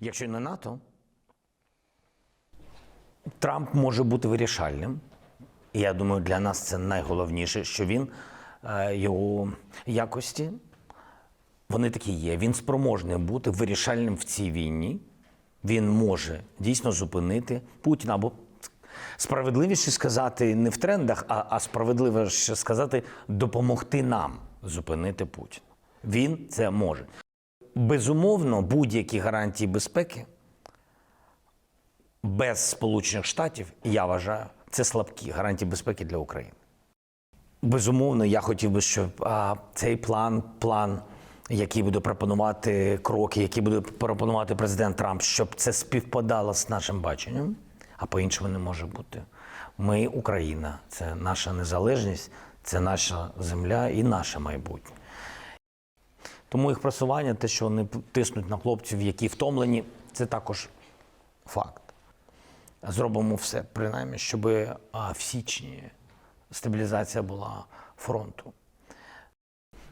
Якщо не НАТО, Трамп може бути вирішальним. І я думаю, для нас це найголовніше, що він е, його якості, вони такі є. Він спроможний бути вирішальним в цій війні. Він може дійсно зупинити Путіна або справедливіше сказати не в трендах, а, а справедливіше сказати допомогти нам зупинити Путіна. Він це може. Безумовно, будь-які гарантії безпеки без Сполучених Штатів, я вважаю, це слабкі гарантії безпеки для України. Безумовно, я хотів би, щоб а, цей план, план, який буде пропонувати кроки, які буде пропонувати президент Трамп, щоб це співпадало з нашим баченням, а по-іншому не може бути. Ми Україна, це наша незалежність, це наша земля і наше майбутнє. Тому їх просування, те, що вони тиснуть на хлопців, які втомлені, це також факт. Зробимо все, принаймні, щоб в січні стабілізація була фронту.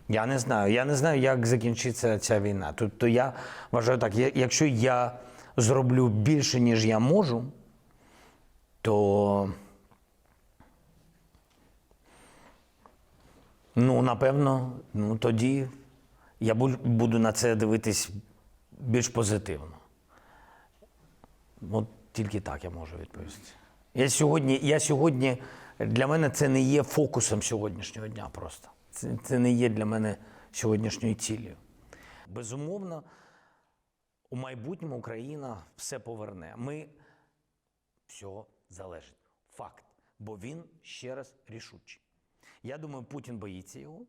Я не знаю. Я не знаю, як закінчиться ця війна. Тобто я вважаю так, якщо я зроблю більше, ніж я можу, то ну, напевно, ну тоді я буду на це дивитись більш позитивно. От тільки так я можу відповісти. Я сьогодні, я сьогодні, для мене це не є фокусом сьогоднішнього дня просто. Це, це не є для мене сьогоднішньою цілею. Безумовно, у майбутньому Україна все поверне. Ми все залежить. Факт. Бо він ще раз рішучий. Я думаю, Путін боїться його.